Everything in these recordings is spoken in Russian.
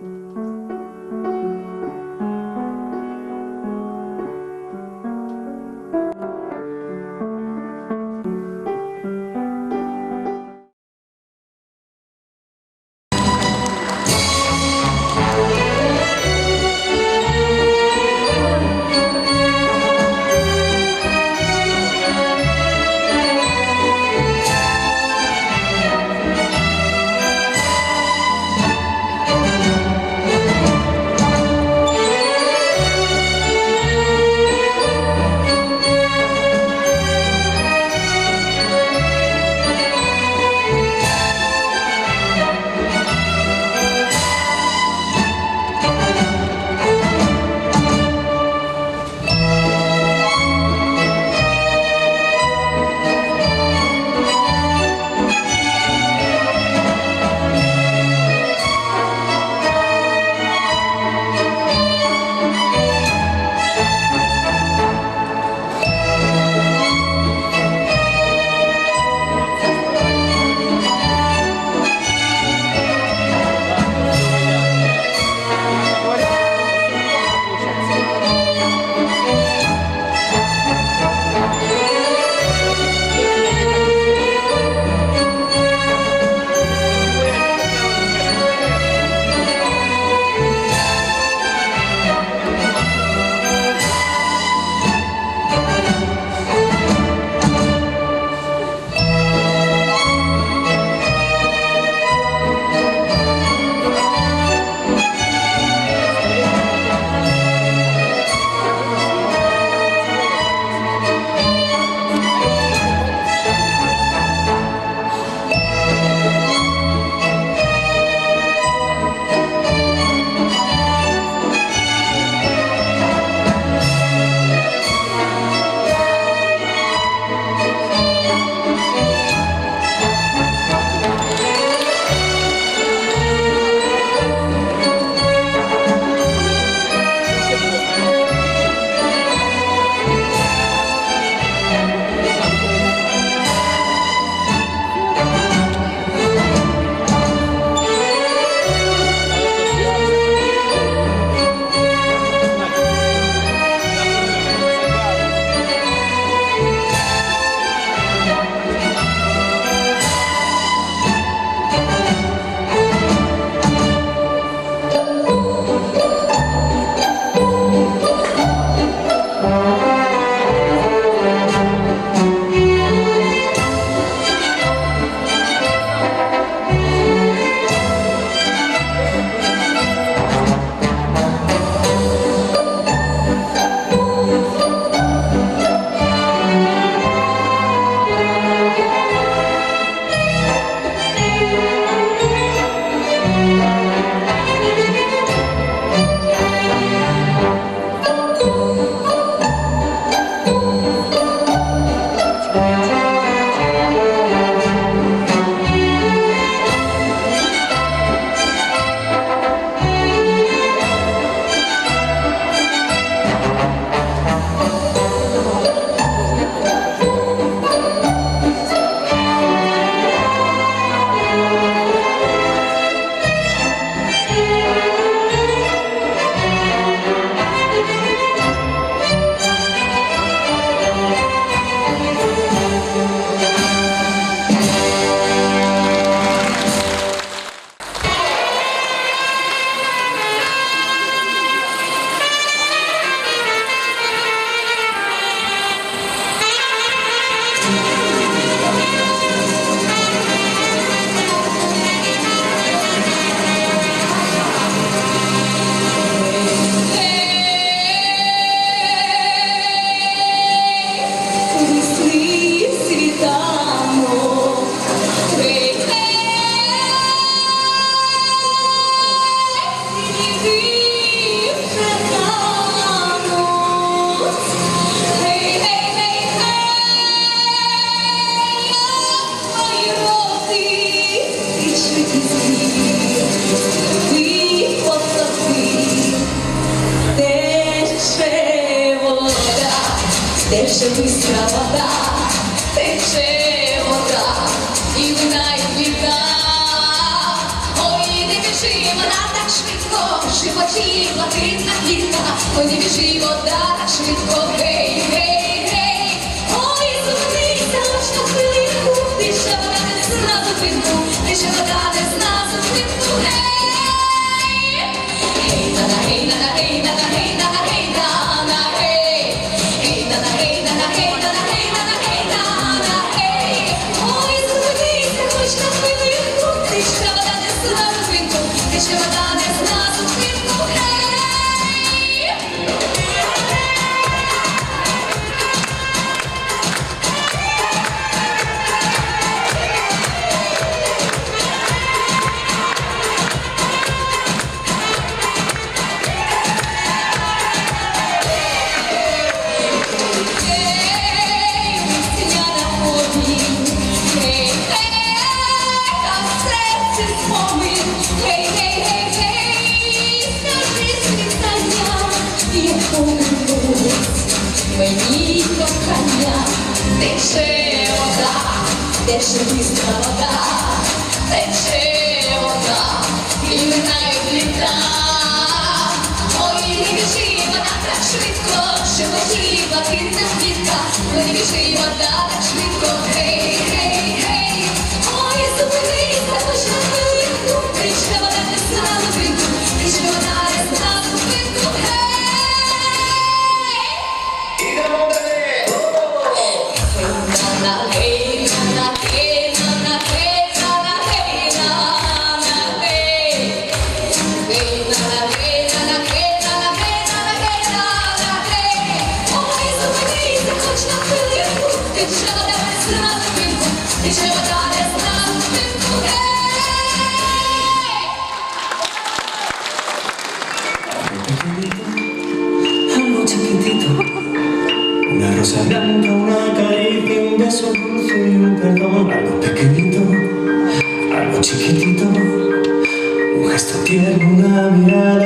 Bye. шипочі блакитна квітка, Ой, біжи вода, швидко гей, гей. тиши вода. yeah.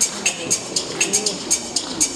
Thank you.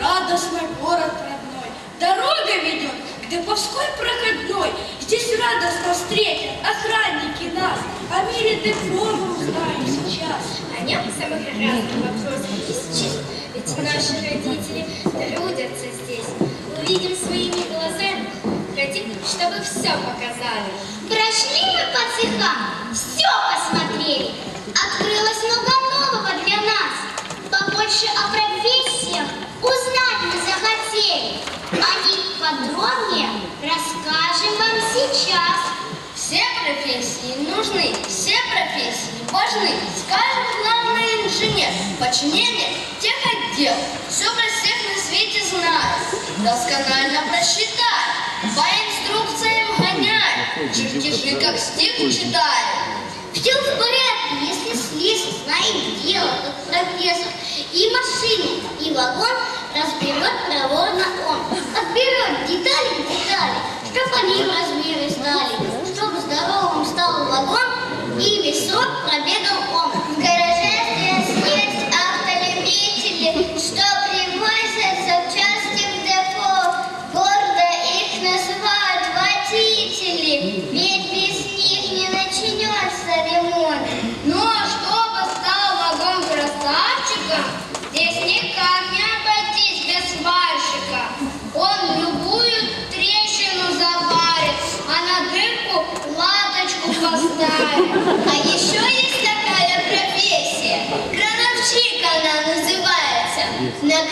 Радостно город родной. Дорога ведет к Деповской проходной. Здесь радостно встретят охранники нас. О мире Депова узнаем сейчас. О нем самых разных вопросов исчез. Ведь наши родители трудятся здесь. Увидим своими глазами. Хотим, чтобы все показали. Прошли мы по цехам, все посмотрели. Открылось много нового для нас. Побольше о профессиях сейчас. Все профессии нужны, все профессии важны. Скажем, главный инженер, подчинение тех отдел. Все про всех на свете знает, досконально просчитает, по инструкциям гоняет, чертежи как стих читает. Все в порядке, если слесарь знает дело, как профессор. И машину, и вагон разберет проворно он. Отберет детали детали, чтоб они размеры стали, чтобы здоровым стал вагон и весь пробегал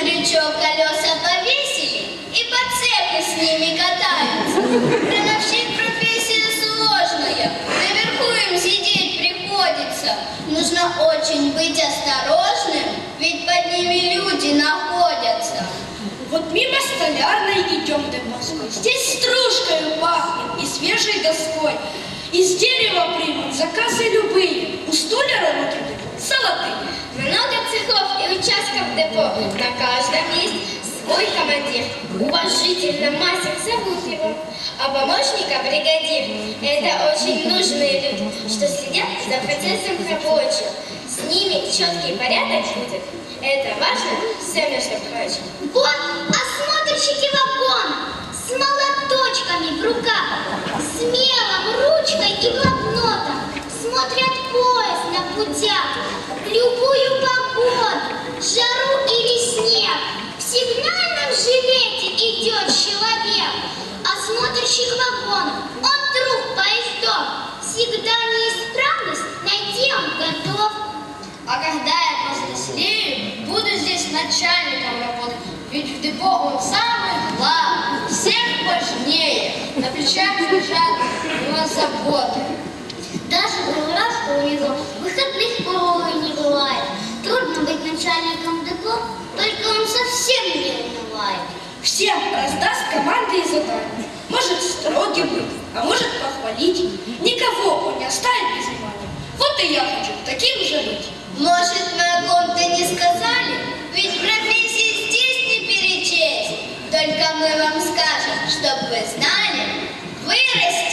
крючок колеса повесили и по цепи с ними катаются. Крановщик профессия сложная. Наверху им сидеть приходится. Нужно очень быть осторожным, ведь под ними люди находятся. Вот мимо столярной идем Деповской. Здесь стружкой пахнет и свежей доской. Из дерева примут заказы любые. У столяра руки дают золотые. Много цехов и участков депо. На каждом есть свой командир. Уважительно мастер зовут его. А помощника бригадир. Это очень нужные люди, что следят за процессом рабочим. С ними четкий порядок будет. Это важно, все между прочим. Вот осмотрщики вагона с молоточками в руках, смелым ручкой и блокнотом смотрят поезд на путях, любую погоду, Всем раздаст команды и задания. Может строгий быть, а может похвалить. Никого он не оставит без внимания. Вот и я хочу таким же быть. Может, мы о ком-то не сказали? Ведь профессии здесь не перечесть. Только мы вам скажем, чтоб вы знали, вырастем,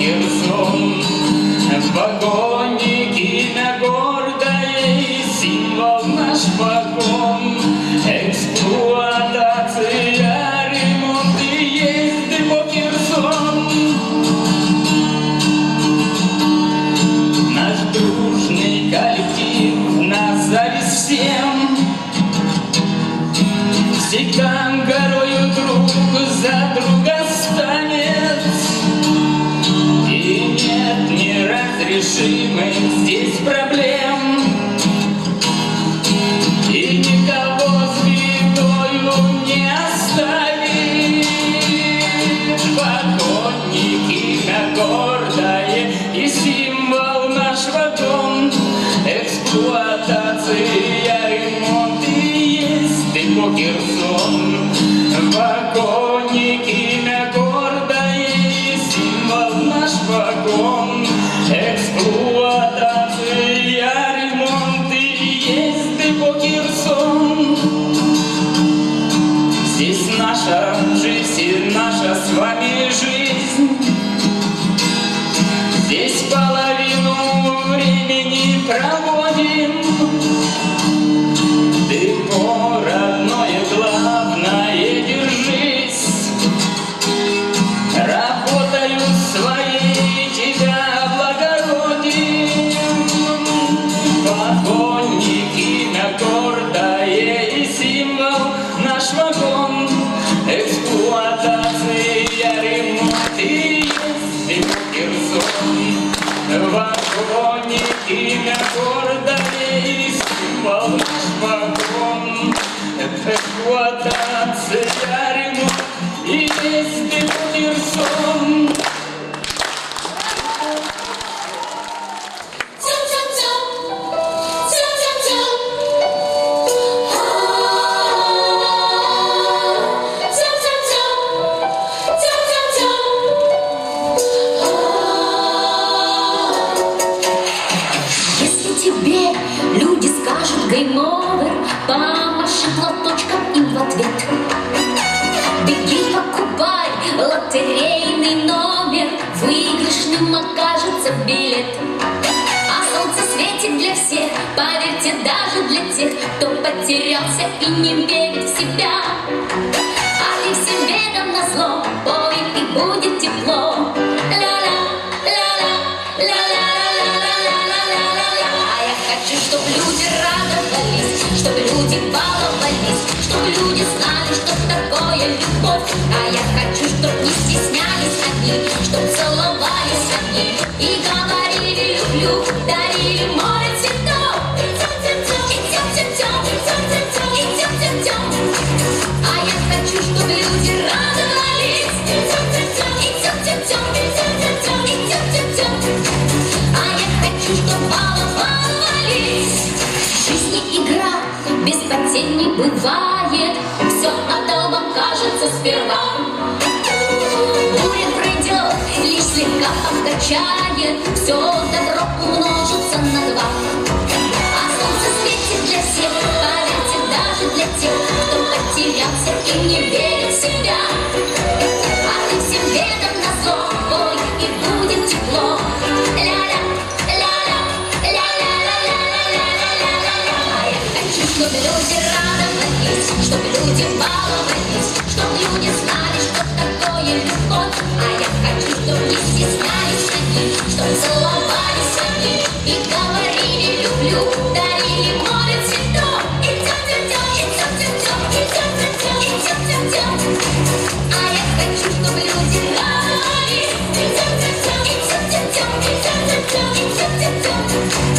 есть даже для тех, кто потерялся и не верит в себя. А ты всем ведом на зло, бой и будет тепло. Ля-ля, ля-ля, ля-ля-ля-ля-ля-ля-ля-ля. А я хочу, чтобы люди радовались, чтобы люди баловались, чтобы люди знали, что такое любовь. А я хочу, чтобы не стеснялись они, чтобы целовались они и говорили «люблю», дарили. Чтобы баловались. В жизни игра без потерь не бывает. Все вам кажется сперва. Буря пройдет, лишь слегка обкачает. Все добро умножится на два. А солнце светит для всех, поверьте, даже для тех, кто потерялся и не верит себя. Чтобы люди баловались, чтоб люди знали, что такое любовь А я хочу, чтобы не стеснялись они, чтоб целовались они И говорили «люблю», дарили море цветов И тё-тё-тё, и тё-тё-тё, и тё-тё-тё, и тё-тё-тё А я хочу, чтоб люди радовались И тё-тё-тё, и тё-тё-тё, и тё-тё-тё, и тё-тё-тё